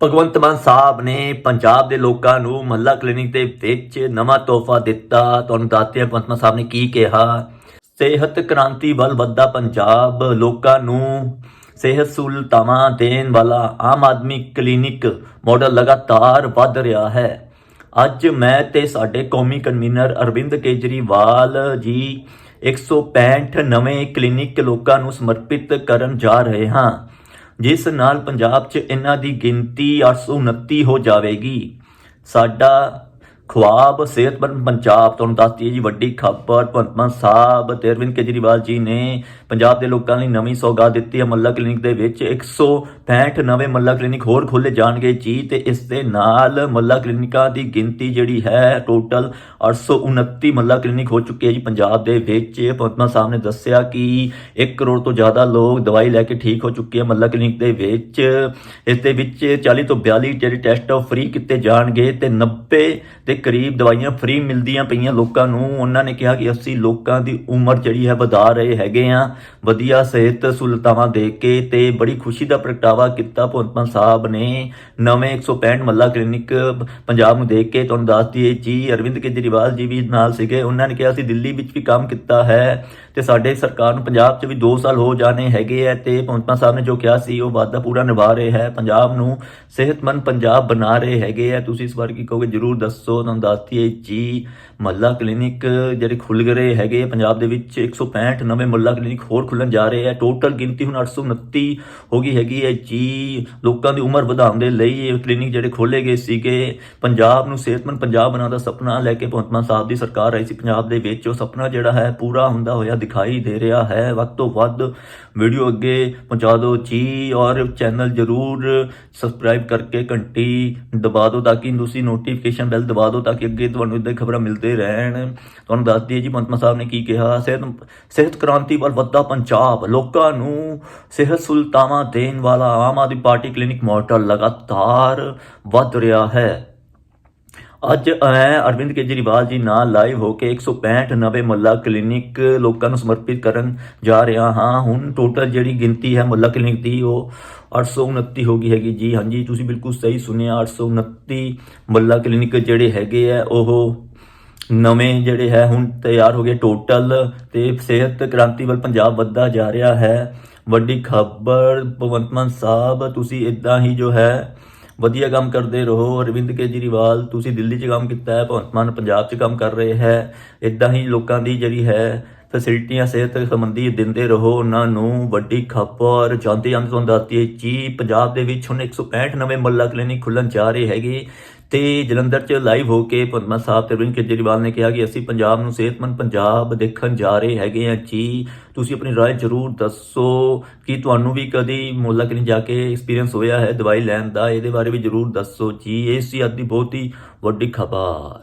ਭਗਵੰਤ ਮਾਨ ਸਾਹਿਬ ਨੇ ਪੰਜਾਬ ਦੇ ਲੋਕਾਂ ਨੂੰ ਮਹੱਲਾ ਕਲੀਨਿਕ ਦੇ ਵਿੱਚ ਨਵਾਂ ਤੋਹਫਾ ਦਿੱਤਾ। ਤੁਹਾਨੂੰ ਦੱਸਦੇ ਹਾਂ, ਭਗਵੰਤ ਮਾਨ ਸਾਹਿਬ ਨੇ ਕੀ ਕਿਹਾ? ਸਿਹਤ ਕ੍ਰਾਂਤੀ ਵੱਲ ਵੱਧਦਾ ਪੰਜਾਬ, ਲੋਕਾਂ ਨੂੰ ਸਿਹਤ ਸਹੂਲਤਾਵਾਂ ਦੇਣ ਵਾਲਾ ਆਮ ਆਦਮੀ ਕਲੀਨਿਕ ਮਾਡਲ ਲਗਾਤਾਰ ਵੱਧ ਰਿਹਾ ਹੈ। ਅੱਜ ਮੈਂ ਤੇ ਸਾਡੇ ਕੌਮੀ ਕਨਵੀਨਰ ਅਰਵਿੰਦ ਕੇਜਰੀਵਾਲ ਜੀ 165 ਨਵੇਂ ਕਲੀਨਿਕ ਲੋਕਾਂ ਨੂੰ ਸਮਰਪਿਤ ਕਰਨ ਜਾ ਰਹੇ ਹਾਂ। ਜਿਸ ਨਾਲ ਪੰਜਾਬ 'ਚ ਇਹਨਾਂ ਦੀ ਗਿਣਤੀ 829 ਹੋ ਜਾਵੇਗੀ। ਸਾਡਾ ਖੁਆਬ, ਸਿਹਤਮੰਦ ਪੰਜਾਬ ਤੁਹਾਨੂੰ ਦੱਸਦੀ ਹੈ ਜੀ, ਵੱਡੀ ਖਬਰ, ਭਗਵੰਤ ਮਾਨ ਸਾਹਿਬ ਤੇ ਅਰਵਿੰਦ ਕੇਜਰੀਵਾਲ ਜੀ ਨੇ ਪੰਜਾਬ ਦੇ ਲੋਕਾਂ ਲਈ ਨਵੀਂ ਸੌਗਾਤ ਦਿੱਤੀ ਹੈ। ਮੱਲਾ ਕਲੀਨਿਕ ਦੇ ਵਿੱਚ 165 ਨਵੇਂ ਮੱਲਾ ਕਲੀਨਿਕ ਹੋਰ ਖੋਲੇ ਜਾਣਗੇ ਜੀ ਤੇ ਇਸ ਦੇ ਨਾਲ ਮੱਲਾ ਕਲੀਨਿਕਾਂ ਦੀ ਗਿਣਤੀ ਜਿਹੜੀ ਹੈ, ਟੋਟਲ 829 ਮੱਲਾ ਕਲੀਨਿਕ ਹੋ ਚੁੱਕੇ ਹੈ ਜੀ ਪੰਜਾਬ ਦੇ ਵਿੱਚ। ਭਗਵੰਤ ਮਾਨ ਸਾਹਿਬ ਨੇ ਦੱਸਿਆ ਕਿ 1 ਕਰੋੜ ਤੋਂ ਜ਼ਿਆਦਾ ਲੋਕ ਦਵਾਈ ਲੈ ਕੇ ਠੀਕ ਹੋ ਚੁੱਕੇ ਹੈ ਮੱਲਾ ਕਲੀਨਿਕ ਦੇ ਵਿੱਚ। ਇਸ ਦੇ ਵਿੱਚ 40 ਤੋਂ 42 ਜਿਹੜੇ ਟੈਸਟ ਆ ਫ੍ਰੀ ਕੀਤੇ ਜਾਣਗੇ ਤੇ 90 ਦੇ ਕਰੀਬ ਦਵਾਈਆਂ ਫ੍ਰੀ ਮਿਲਦੀਆਂ ਪਈਆਂ ਲੋਕਾਂ ਨੂੰ। ਉਹਨਾਂ ਨੇ ਕਿਹਾ ਕਿ ਅਸੀਂ ਲੋਕਾਂ ਦੀ ਉਮਰ ਜਿਹੜੀ ਹੈ ਵਧਾ ਰਹੇ ਹੈਗੇ ਆ ਵਧੀਆ ਸਿਹਤ ਸਹੂਲਤਾਵਾਂ ਦੇ ਕੇ ਤੇ ਬੜੀ ਖੁਸ਼ੀ ਦਾ ਪ੍ਰਗਟਾਵਾ ਕੀਤਾ ਭਗਵੰਤ ਮਾਨ ਸਾਹਿਬ ਨੇ। ਨਵੇਂ 165 ਮੱਲਾ ਕਲੀਨਿਕ ਪੰਜਾਬ ਨੂੰ ਦੇਖ ਕੇ ਤੁਹਾਨੂੰ ਦੱਸ ਦਈਏ। ਜੀ ਅਰਵਿੰਦ ਕੇਜਰੀਵਾਲ ਜੀ ਵੀ ਨਾਲ ਸੀਗੇ। ਉਹਨਾਂ ਨੇ ਕਿਹਾ, ਅਸੀਂ ਦਿੱਲੀ ਵਿੱਚ ਵੀ ਕੰਮ ਕੀਤਾ ਹੈ ਤੇ ਸਾਡੇ ਸਰਕਾਰ ਨੂੰ ਪੰਜਾਬ 'ਚ ਵੀ 2 ਸਾਲ ਹੋ ਜਾਣੇ ਹੈਗੇ ਆ ਤੇ ਭਗਵੰਤ ਸਾਹਿਬ ਨੇ ਜੋ ਕਿਹਾ ਸੀ, ਉਹ ਵਾਅਦਾ ਪੂਰਾ ਨਿਭਾ ਰਹੇ ਹੈ। ਪੰਜਾਬ ਨੂੰ ਸਿਹਤਮੰਦ ਪੰਜਾਬ ਬਣਾ ਰਹੇ ਹੈਗੇ ਆ ਤੁਸੀਂ ਇਸ ਬਾਰੇ ਕੀ ਕਹੋਗੇ? ਜਰੂਰ ਦੱਸੋ। ਤੁਹਾਨੂੰ ਦੱਸਦੀ ਹੈ ਜੀ। ਮੱਲਾ ਕਲੀਨਿਕ ਜਿਹੜੇ ਖੁੱਲ ਗਏ ਹੈਗੇ ਪੰਜਾਬ ਦੇ ਵਿੱਚ 165 ਨਵੇਂ ਮੱਲਾ ਕਲੀਨਿਕ ਹੋਰ ਖੁੱਲਣ ਜਾ ਰਹੇ ਹੈ ਟੋਟਲ ਗਿਣਤੀ ਹੁਣ 829 ਹੋ ਗਈ ਹੈਗੀ ਹੈ ਜੀ। ਲੋਕਾਂ ਦੀ ਉਮਰ ਵਧਾਉਣ ਦੇ ਲਈ ਇਹ ਕਲੀਨਿਕ ਜਿਹੜੇ ਖੋਲੇ ਗਏ ਸੀਗੇ, ਪੰਜਾਬ ਨੂੰ ਸਿਹਤਮੰਦ ਪੰਜਾਬ ਬਣਾਉਣ ਦਾ ਸੁਪਨਾ ਲੈ ਕੇ ਭਗਵੰਤ ਮਾਨ ਸਾਹਿਬ ਦੀ ਸਰਕਾਰ ਆਈ ਸੀ ਪੰਜਾਬ ਦੇ ਵਿੱਚ। ਉਹ ਸੁਪਨਾ ਜਿਹੜਾ ਹੈ ਪੂਰਾ ਹੁੰਦਾ ਹੋਇਆ ਦਿਖਾਈ ਦੇ ਰਿਹਾ ਹੈ। ਵੱਧ ਤੋਂ ਵੱਧ ਵੀਡੀਓ ਅੱਗੇ ਪਹੁੰਚਾ ਦਿਓ ਜੀ ਔਰ ਚੈਨਲ ਜਰੂਰ ਸਬਸਕ੍ਰਾਈਬ ਕਰਕੇ ਘੰਟੀ ਦਬਾ ਦਿਓ ਤਾਂ ਕਿ ਤੁਸੀਂ ਨੋਟੀਫਿਕੇਸ਼ਨ ਬੈਲ ਦਬਾ ਦਿਓ ਤਾਂ ਕਿ ਅੱਗੇ ਤੁਹਾਨੂੰ ਇਦਾਂ ਖਬਰਾਂ ਮਿਲਦੇ ਰਹਿਣ। ਤੁਹਾਨੂੰ ਦੱਸ ਦਈਏ ਜੀ ਮੰਤਮਾ ਸਾਹਿਬ ਨੇ ਕੀ ਕਿਹਾ? ਸਿਹਤ ਸਿਹਤ ਕ੍ਰਾਂਤੀ ਵੱਲ ਵੱਧਦਾ ਪੰਜਾਬ। ਲੋਕਾਂ ਨੂੰ ਸਿਹਤ ਸੁਲਤਾਵਾਂ ਦੇਣ ਵਾਲਾ Aam Aadmi party clinic model ਲਗਾਤਾਰ ਵੱਧ ਰਿਹਾ ਹੈ। ਅੱਜ ਮੈਂ ਅਰਵਿੰਦ ਕੇਜਰੀਵਾਲ ਜੀ ਨਾਲ ਲਾਈਵ ਹੋ ਕੇ 165 ਨਵੇਂ ਮੁਹੱਲਾ ਕਲੀਨਿਕ ਲੋਕਾਂ ਨੂੰ ਸਮਰਪਿਤ ਕਰਨ ਜਾ ਰਿਹਾ ਹਾਂ। ਹੁਣ ਟੋਟਲ ਜਿਹੜੀ ਗਿਣਤੀ ਹੈ ਮੁੱਲਾ ਕਲੀਨਿਕ ਦੀ, ਉਹ 829 ਹੋ ਗਈ ਹੈਗੀ ਜੀ। ਹਾਂਜੀ, ਤੁਸੀਂ ਬਿਲਕੁਲ ਸਹੀ ਸੁਣਿਆ 829 ਮੁਹੱਲਾ ਕਲੀਨਿਕ ਜਿਹੜੇ ਹੈਗੇ ਆ, ਉਹ ਨਵੇਂ ਜਿਹੜੇ ਹੈ, ਹੁਣ ਤਿਆਰ ਹੋ ਗਏ ਟੋਟਲ ਤੇ ਸਿਹਤ ਕ੍ਰਾਂਤੀ ਵੱਲ ਪੰਜਾਬ ਵੱਧਦਾ ਜਾ ਰਿਹਾ ਹੈ। ਵੱਡੀ ਖਬਰ ਭਗਵੰਤ ਮਾਨ ਸਾਹਿਬ, ਤੁਸੀਂ ਇਦਾਂ ਹੀ ਜੋ ਹੈ ਵਧੀਆ ਕੰਮ ਕਰਦੇ ਰਹੋ, ਅਰਵਿੰਦ ਕੇਜਰੀਵਾਲ, ਤੁਸੀਂ ਦਿੱਲੀ 'ਚ ਕੰਮ ਕੀਤਾ ਹੈ, ਭਗਵੰਤ ਮਾਨ ਪੰਜਾਬ 'ਚ ਕੰਮ ਕਰ ਰਹੇ ਹੈ ਇਦਾਂ ਹੀ ਲੋਕਾਂ ਦੀ ਜਿਹੜੀ ਹੈ ਫੈਸਿਲਿਟੀਆਂ ਸਿਹਤ ਸੰਬੰਧੀ ਦਿੰਦੇ ਰਹੋ ਉਹਨਾਂ ਨੂੰ ਵੱਡੀ ਖਬਰ ਜਾਂਦੇ ਜਾਂਦੇ ਤੁਹਾਨੂੰ ਦੱਸਦੀ ਹੈ ਜੀ ਪੰਜਾਬ ਦੇ ਵਿੱਚ ਹੁਣ 165 ਨਵੇਂ ਮੱਲਾ ਕਲੀਨਿਕ ਖੁੱਲਣ ਜਾ ਰਹੇ ਹੈਗੇ ਤੇ ਜਲੰਧਰ 'ਚ ਲਾਈਵ ਹੋ ਕੇ ਭਗਵੰਤ ਮਾਨ ਸਾਹਿਬ ਤੇ ਅਰਵਿੰਦ ਕੇਜਰੀਵਾਲ ਨੇ ਕਿਹਾ ਕਿ ਅਸੀਂ ਪੰਜਾਬ ਨੂੰ ਸਿਹਤਮੰਦ ਪੰਜਾਬ ਦੇਖਣ ਜਾ ਰਹੇ ਹੈਗੇ ਆ ਜੀ ਤੁਸੀਂ ਆਪਣੀ رائے ਜ਼ਰੂਰ ਦੱਸੋ ਕਿ ਤੁਹਾਨੂੰ ਵੀ ਕਦੀ ਮੁਹੱਲਾ ਕਲੀਨਿਕ ਜਾ ਕੇ ਐਕਸਪੀਰੀਅੰਸ ਹੋਇਆ ਹੈ ਦਵਾਈ ਲੈਣ ਦਾ ਇਹਦੇ ਬਾਰੇ ਵੀ ਜ਼ਰੂਰ ਦੱਸੋ ਜੀ ਇਹ ਸੀ ਅੱਜ ਦੀ ਬਹੁਤ ਹੀ ਵੱਡੀ ਖਬਰ